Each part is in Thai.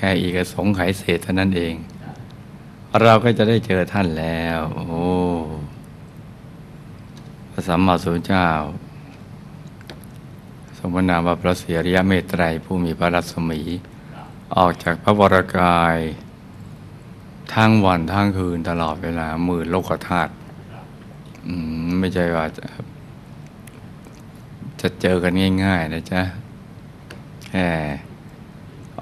แค่อีกสงไขยเศษเท่านั้นเอง เราก็จะได้เจอท่านแล้ว โอ้พระสัมมาสัมพุทธเจ้าทรงพระนามว่าพระเสียริยเมตไตรผู้มีพระรัศมี ออกจากพระวรกาย ทั้งวันทั้งคืนตลอดเวลาหมื่นโลกธาตุไม่ใช่ว่าจะจะเจอกันง่าย ๆ นะจ๊ะแค่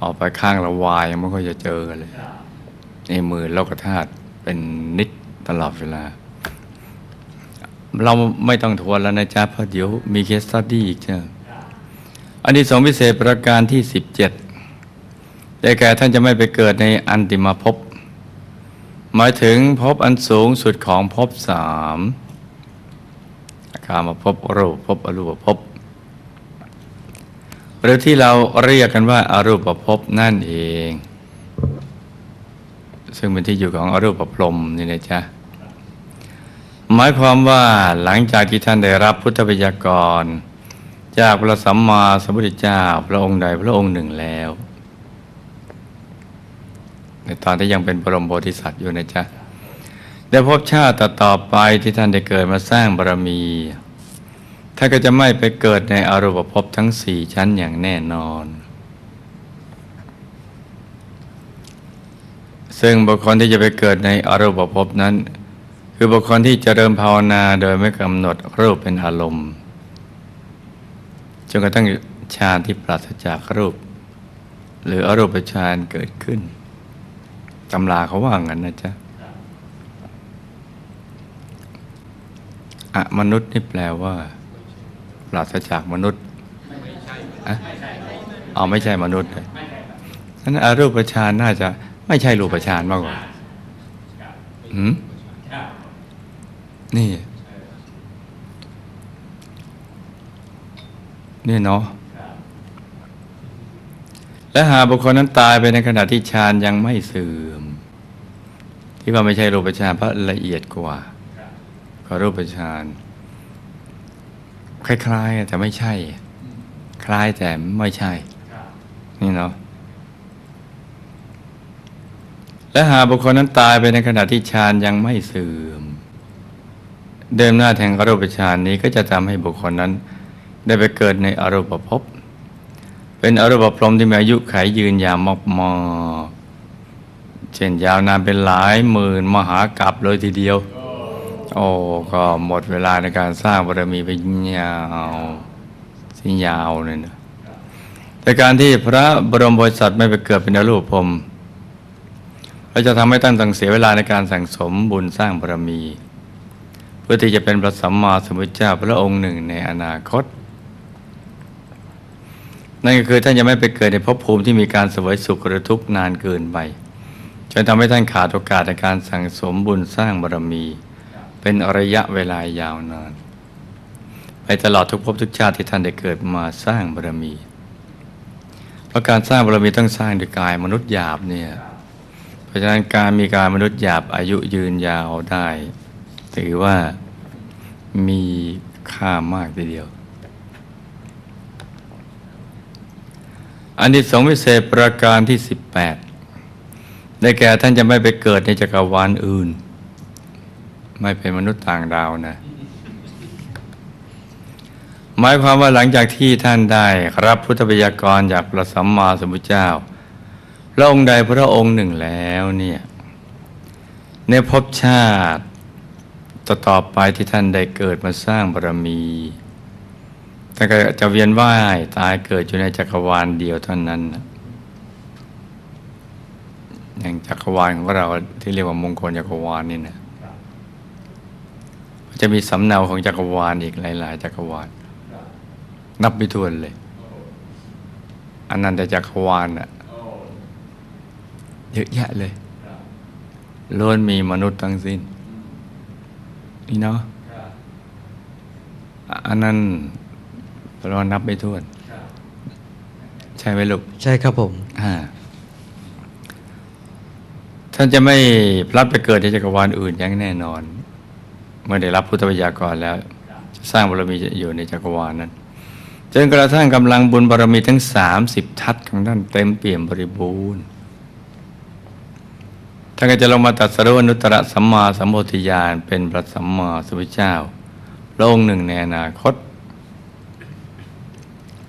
ออกไปข้างละวายมันก็จะเจอกันเลยนี่หมื่นโลกธาตุเป็นนิดตลอดเวลา เราไม่ต้องทวนแล้วนะจ๊ะ เพราะเดี๋ยวมีเคสตัดดี้อีกจ้ะอันนี้สองพิเศษประการที่สิบเจ็ดได้แก่ท่านจะไม่ไปเกิดในอันติมาภพหมายถึงภพอันสูงสุดของภพสามกามาภพรูปภพอรูปภพ หรือที่เราเรียกกันว่าอารูปภพนั่นเอง ซึ่งเป็นที่อยู่ของอรูปพรมนี่นะจ๊ะหมายความว่าหลังจากที่ท่านได้รับพุทธบัญญักร จากพระสัมมาสัมพุทธเจ้าพระองค์ใดพระองค์หนึ่งแล้ว ในตอนที่ยังเป็นบรมโพธิสัตว์อยู่นะจ๊ะได้พบชาติต่อไปที่ท่านได้เกิดมาสร้างบารมี ท่านก็จะไม่ไปเกิดในอรูปภพทั้งสี่ชั้นอย่างแน่นอน ซึ่งบุคคลที่จะไปเกิดในอรูปภพนั้น คือบุคคลที่จเจริญภาวนาโดยไม่กำหนดรูปเป็นอารมณ์จนกระทั่งฌานที่ปราศจากรูป หรืออรูปฌานเกิดขึ้นตำราเขาว่างั้นนะจ๊ะอะมนุษย์นี่แปลว่า ราศจากมนุษย์อะเอาไม่ใช่มนุษย์เลยฉะนั้นอรูปฌานน่าจะไม่ใช่รูปฌานมากกว่าหืมนี่ นี่เนาะและหากบุคคลนั้นตายไปในขณะที่ฌานยังไม่เสื่อม ที่ว่าไม่ใช่รูปฌานเพราะละเอียดกว่าก็รูปฌาน คล้ายๆแต่ไม่ใช่ คล้ายแต่ไม่ใช่ นี่เนาะและหากบุคคลนั้นตายไปในขณะที่ฌานยังไม่เสื่อม เดิมหน้าแห่งอรูปฌานนี้ก็จะทำให้บุคคลนั้น ได้ไปเกิดในอรูปภพเป็นอรูปพรหมที่มีอายุขัยยืนยาวมากมากเช่นยาวนานเป็นหลายหมื่นมหากรัปเลยทีเดียว โอ้ก็หมดเวลาในการสร้างบารมีไปยาวสิยาวเลยนะแต่การที่พระบรมโพธิสัตว์ไม่ไปเกิดเป็นรูปพรมเราจะทำให้ท่านต้องเสียเวลาในการสั่งสมบุญสร้างบารมี เพื่อที่จะเป็นพระสัมมาสัมพุทธเจ้าพระองค์หนึ่งในอนาคต นั่นก็คือท่านจะไม่ไปเกิดในภพภูมิที่มีการสวยสุขหรือทุกข์นานเกินไปจนทำให้ท่านขาดโอกาสในการสั่งสมบุญสร้างบารมี เป็นระยะเวลายาวนาน ไปตลอดทุกภพทุกชาติที่ท่านได้เกิดมาสร้างบารมี เพราะการสร้างบารมีต้องสร้างด้วยกายมนุษย์หยาบเนี่ยเพราะฉะนั้นการมีกายมนุษย์หยาบอายุยืนยาวได้ ถือว่ามีค่ามากทีเดียวอันที่สองวิเศษประการที่ 18 ได้แก่ท่านจะไม่ไปเกิดในจักรวาลอื่น ไม่เป็นมนุษย์ต่างดาวนะหมายความว่าหลังจากที่ท่านได้รับพุทธบัญญักรจากพระสัมมาสัมพุทธเจ้า พระองค์ใดพระองค์หนึ่งแล้วเนี่ยในภพชาติต่อต่อไปที่ท่านได้เกิดมาสร้างบารมีท่านก็จะเวียนว่ายตายเกิดอยู่ในจักรวาลเดียวเท่านั้นอย่างจักรวาลของเราที่เรียกว่ามงคลจักรวาลนี่นะ จะมีสำเนาของจักรวาลอีกหลาย ๆ จักรวาล นับไม่ถ้วนเลยอันนั้นแต่จักรวาลอะเยอะแยะเลยล้วนมีมนุษย์ทั้งสิ้น นี่เนาะอันนั้นเรานับไม่ถ้วน ใช่ไหมลูก ใช่ครับผมอ่าท่านจะไม่พลัดไปเกิดในจักรวาลอื่นอย่างแน่นอน เมื่อได้รับพุทธวิญญากรแล้ว สร้างบารมีอยู่ในจักรวาลนั้นจนกระทั่งกำลังบุญบารมีทั้งสามสิบทัศของท่านเต็มเปี่ยมบริบูรณ์ท่านก็จะลงมาตัดสรุอนุตตรสัมมาสัมโพธิญาณเป็นพระสัมมาสัมพุทธเจ้าพระองค์หนึ่งในอนาคต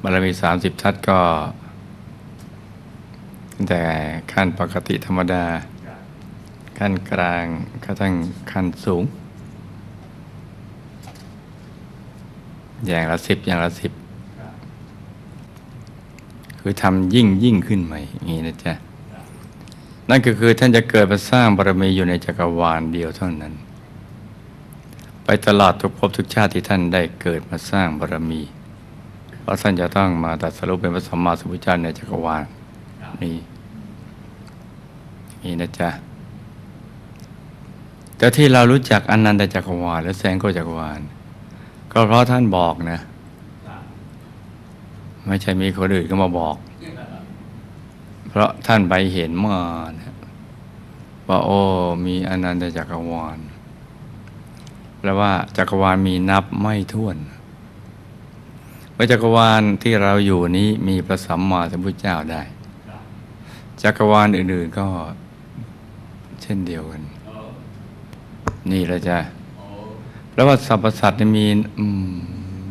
บารมีสามสิบทัศก็ แต่ขั้นปกติธรรมดา ขั้นกลางกระทั่งขั้นสูง อย่างละสิบอย่างละสิบคือทำยิ่งยิ่งขึ้นใหม่อย่างนี้นะจ๊ะนั่นก็คือท่านจะเกิดมาสร้างบารมีอยู่ในจักรวาลเดียวเท่านั้น ไปตลอดทุกภพทุกชาติที่ท่านได้เกิดมาสร้างบารมี เพราะท่านจะต้องมาตัดสรุปเป็นพระสัมมาสัมพุทธเจ้าในจักรวาลนี้นี่นะจ๊ะแต่ที่เรารู้จักอนันตจักรวาลและแสงโกจักรวาล ก็เพราะท่านบอกนะ ไม่ใช่มีคนอื่นก็มาบอก เพราะท่านไปเห็นมานะว่าโอ้มีอนันตจักรวาลแปลว่าจักรวาลมีนับไม่ถ้วนว่าจักรวาลที่เราอยู่นี้มีพระสัมมาสัมพุทธเจ้าได้ จักรวาลอื่น ๆก็เช่นเดียวกัน นี่แหละจ้ะ แล้วว่าสรรพสัตว์มีอืม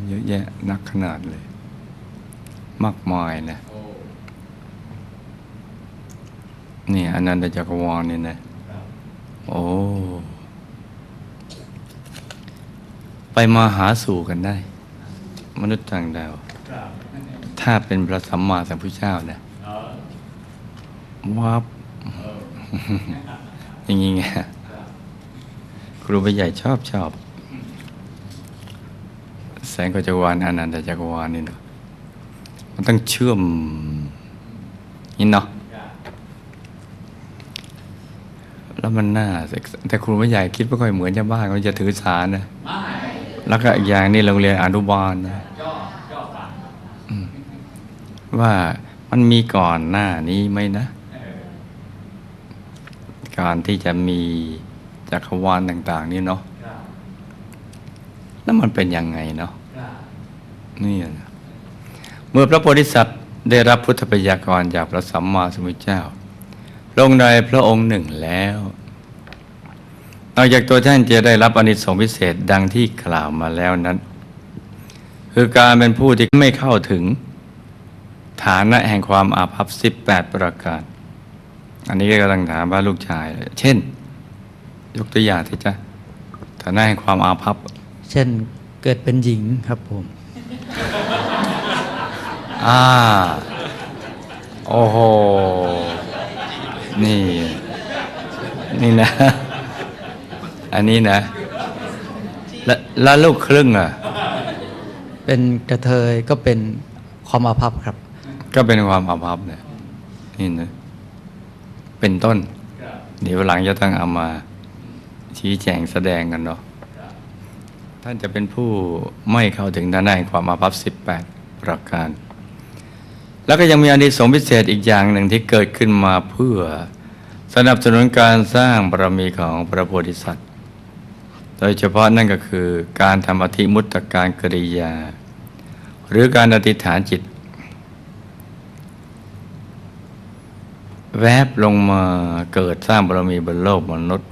เยอะแยะนักขนาดเลย มากมายนะนี่อนันตจักรวาลนี่นะโอ้ไปมาหาสู่กันได้ มนุษย์ต่างดาวถ้าเป็นพระสัมมาสัมพุทธเจ้านะวับอย่างงี้ไงครูไปใหญ่ชอบชอบ สงก็จักรวาลอนันตจักรวาลนี่เนาะมันต้องเชื่อมนี่เนาะแล้วมันน่าแต่ครูไม่ใหญ่คิดไม่ค่อยเหมือนชาวบ้านเขาจะถือสารนะแล้วก็อีกอย่างนี่โรงเรียนอนุบาลนะว่ามันมีก่อนหน้านี้ไหมนะ การที่จะมีจักรวาลต่าง ๆ นี่เนาะแล้วมันเป็นยังไงเนาะ นี่นะเมื่อพระโพธิสัตว์ได้รับพุทธปยากรจากพระสัมมาสัมพุทธเจ้าลงในพระองค์หนึ่งแล้วนอกจากตัวท่านจะได้รับอนิสงส์พิเศษดังที่กล่าวมาแล้วนั้น คือการเป็นผู้ที่ไม่เข้าถึง ฐานะแห่งความอาภัพสิบแปดประการ อันนี้ก็กำลังถามว่าลูกชาย เช่น ยกตัวอย่างที่จะฐานะแห่งความอาภัพ เช่นเกิดเป็นหญิงครับผม อ่า โอ้โห นี่ นี่นะ อันนี้นะแล้วแล้วลูกครึ่งอะ เป็นกระเทยก็เป็นความอาภัพครับ ก็เป็นความอาภัพเนี่ย นี่นะ เป็นต้น เดี๋ยวหลังจะต้องเอามาชี้แจงแสดงกันเนาะ ท่านจะเป็นผู้ไม่เข้าถึงด้านหน้าแห่งความอาภัพสิบแปดประการ แล้วก็ยังมีอานิสงส์พิเศษอีกอย่างหนึ่งที่เกิดขึ้นมาเพื่อสนับสนุนการสร้างบารมีของพระโพธิสัตว์ โดยเฉพาะนั่นก็คือการทำอธิมุตตการกริยา หรือการอธิษฐานจิต แวบลงมาเกิดสร้างบารมีบนโลกมนุษย์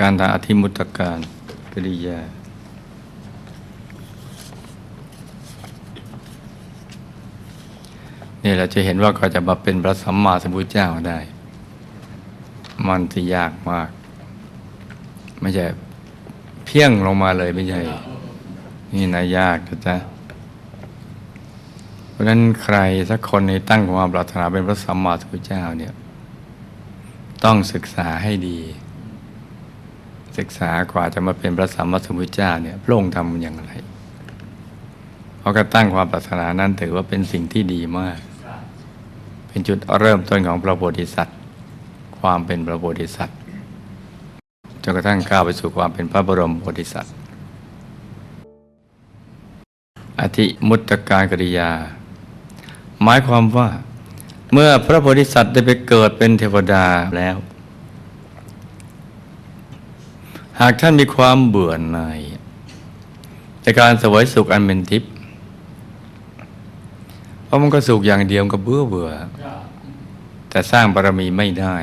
การทำอธิมุตตการกริยานี่เราจะเห็นว่าก็จะมาเป็นพระสัมมาสัมพุทธเจ้าได้ มันที่ยากมาก ไม่ใช่เพียงลงมาเลยไม่ใช่ นี่นะยากนะจ๊ะเพราะฉะนั้นใครสักคนในตั้งความปรารถนาเป็นพระสัมมาสัมพุทธเจ้าเนี่ยต้องศึกษาให้ดี ศึกษากว่าจะมาเป็นพระสัมมาสัมพุทธเจ้าเนี่ยพระองค์ทำอย่างไรเพราะการตั้งความปรารถนานั้นถือว่าเป็นสิ่งที่ดีมาก เป็นจุดเริ่มต้นของพระโพธิสัตว์ ความเป็นพระโพธิสัตว์จนกระทั่งก้าวไปสู่ความเป็นพระบรมโพธิสัตว์ อธิมุตตการกริยา หมายความว่า เมื่อพระโพธิสัตว์ได้ไปเกิดเป็นเทวดาแล้ว หากท่านมีความเบื่อหน่ายในการเสวยสุขอันเป็นทิพย์เพราะมันก็สุขอย่างเดียวก็เบื่อเบื่อ แต่สร้างบารมีไม่ได้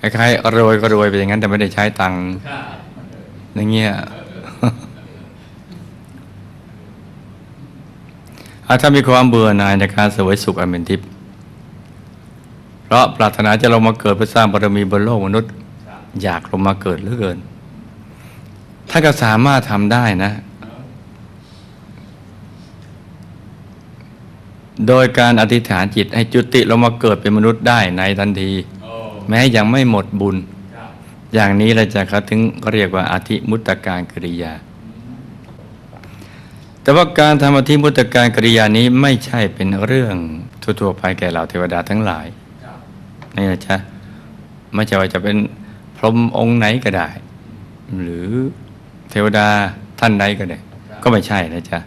คล้ายๆรวยก็รวยไปอย่างนั้น แต่ไม่ได้ใช้ตังค์อย่างเงี้ยอาถ้ามีความเบื่อหน่ายในการเสวยสุขอันเป็นทิพย์เพราะปรารถนาจะลงมาเกิดเพื่อสร้างบารมีบนโลกมนุษย์ อยากลงมาเกิดเหลือเกินถ้าก็สามารถทำได้นะ โดยการอธิษฐานจิตให้จุติลงมาเกิดเป็นมนุษย์ได้ในทันที แม้ยังไม่หมดบุญ อย่างนี้เราจะเขาถึงเรียกว่าอธิมุตตการกริยา แต่ว่าการทำอธิมุตตการกริยานี้ไม่ใช่เป็นเรื่องทั่วๆไปแก่เราเทวดาทั้งหลายนี่นะจ๊ะไม่ใช่ว่าจะเป็น พรหมองค์ไหนก็ได้ หรือเทวดาท่านใดก็ได้ ก็ไม่ใช่นะจ๊ะ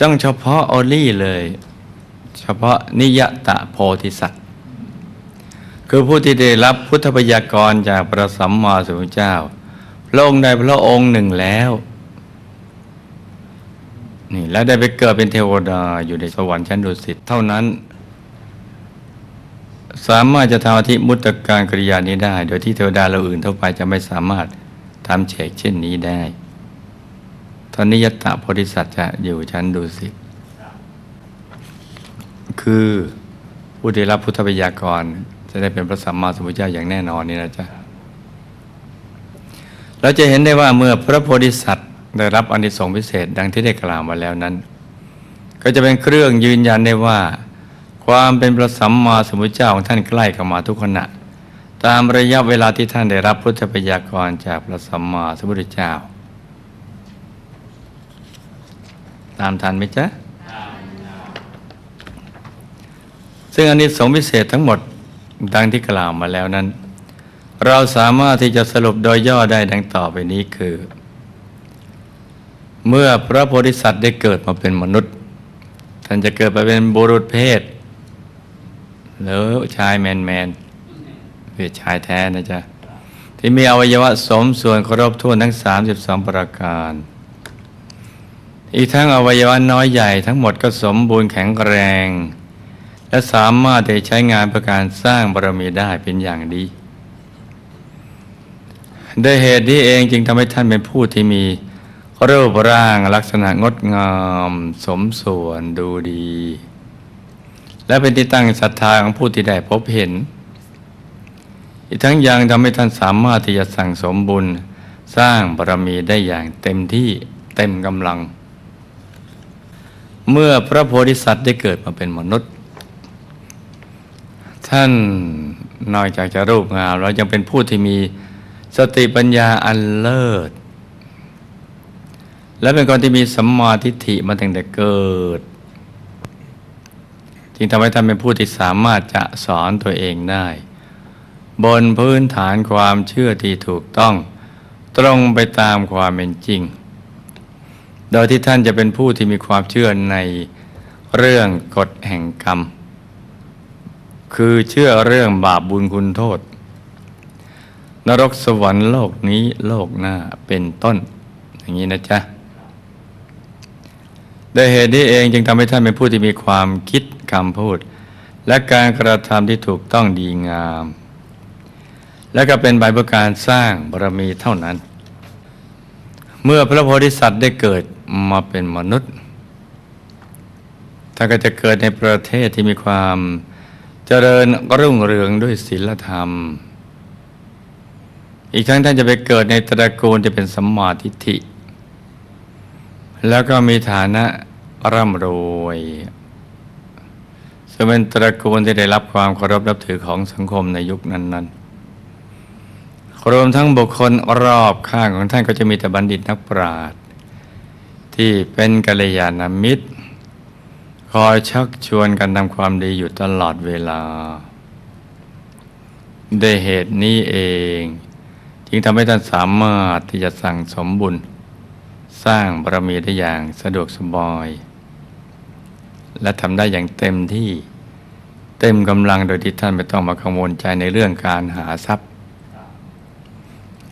จ้องเฉพาะออลี่เลย เฉพาะนิยตะโพธิสัตว์ คือผู้ที่ได้รับพุทธพยากรจากพระสัมมาสัมพุทธเจ้า พระองค์ใดพระองค์หนึ่งแล้วนี่แล้วได้ไปเกิดเป็นเทวดาอยู่ในสวรรค์ชั้นดุสิตเท่านั้น สามารถจะทำอธิมุตตการกริยานี้ได้ โดยที่เทวดาเราอื่นทั่วไปจะไม่สามารถทำเฉกเช่นนี้ได้ตอนนี้ยตะโพธิสัตว์จะอยู่ชั้นดุสิตคือผู้ได้รับพุทธบัญญากร จะได้เป็นพระสัมมาสัมพุทธเจ้าอย่างแน่นอนนี่นะจ๊ะเราจะเห็นได้ว่าเมื่อพระโพธิสัตว์ได้รับอนิสงส์พิเศษดังที่ได้กล่าวมาแล้วนั้น ก็จะเป็นเครื่องยืนยันได้ว่า ความเป็นพระสัมมาสัมพุทธเจ้าของท่านใกล้เข้ามาทุกขณะ ตามระยะเวลาที่ท่านได้รับพุทธบัญญากรจากพระสัมมาสัมพุทธเจ้า ตามทันไหมจ๊ะซึ่งอานิสงส์พิเศษทั้งหมดดังที่กล่าวมาแล้วนั้น เราสามารถที่จะสรุปโดยย่อได้ดังต่อไปนี้คือ เมื่อพระโพธิสัตว์ได้เกิดมาเป็นมนุษย์ ท่านจะเกิดมาเป็นบุรุษเพศ หรือชายแมนแมนเพศชายแท้นะจ๊ะ ที่มีอวัยวะสมส่วนครบถ้วนทั้ง 32 ประการ อีกทั้งอวัยวะน้อยใหญ่ทั้งหมดก็สมบูรณ์แข็งแรง และสามารถใช้งานประการสร้างบารมีได้เป็นอย่างดีด้วยเหตุนี้เองจึงทำให้ท่านเป็นผู้ที่มีรูปร่างลักษณะงดงาม สมส่วนดูดี และเป็นที่ตั้งศรัทธาของผู้ที่ได้พบเห็น อีกทั้งยังทำให้ท่านสามารถที่จะสั่งสมบุญสร้างบารมีได้อย่างเต็มที่เต็มกำลัง เมื่อพระโพธิสัตว์ได้เกิดมาเป็นมนุษย์ ท่านนอกจากจะรูปงามแล้วยังเป็นผู้ที่มีสติปัญญาอันเลิศ และเป็นคนที่มีสัมมาทิฏฐิมาตั้งแต่เกิด จึงทำให้ท่านเป็นผู้ที่สามารถจะสอนตัวเองได้ บนพื้นฐานความเชื่อที่ถูกต้อง ตรงไปตามความเป็นจริง โดยที่ท่านจะเป็นผู้ที่มีความเชื่อในเรื่องกฎแห่งกรรม คือเชื่อเรื่องบาปบุญคุณโทษ นรกสวรรค์โลกนี้โลกหน้าเป็นต้น อย่างนี้นะจ๊ะโดยเหตุนี้เองจึงทำให้ท่านเป็นผู้ที่มีความคิด คำพูด และการกระทำที่ถูกต้องดีงาม และก็เป็นใบประการสร้างบารมีเท่านั้น เมื่อพระโพธิสัตว์ได้เกิดมาเป็นมนุษย์ท่านก็จะเกิดในประเทศที่มีความเจริญรุ่งเรืองด้วยศีลธรรม อีกทั้งท่านจะไปเกิดในตระกูลที่เป็นสัมมาทิฏฐิ แล้วก็มีฐานะร่ำรวย ซึ่งเป็นตระกูลที่ได้รับความเคารพนับถือของสังคมในยุคนั้นๆ รวมทั้งบุคคลรอบข้างของท่านก็จะมีแต่บัณฑิตนักปราชญ์ที่เป็นกัลยาณมิตร คอยชักชวนกันทำความดีอยู่ตลอดเวลาด้วยเหตุนี้เอง จึงทำให้ท่านสามารถที่จะสั่งสมบุญ สร้างบารมีได้อย่างสะดวกสบาย และทำได้อย่างเต็มที่เต็มกำลังโดยที่ท่านไม่ต้องมากังวลใจในเรื่องการหาทรัพย์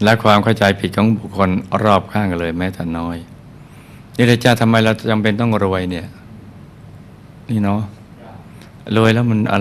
และความเข้าใจผิดของบุคคลรอบข้างเลยแม้แต่น้อยนี่เลยจ้าทำไมเราจำเป็นต้องรวยเนี่ย นี่เนาะรวยแล้วมันอะไร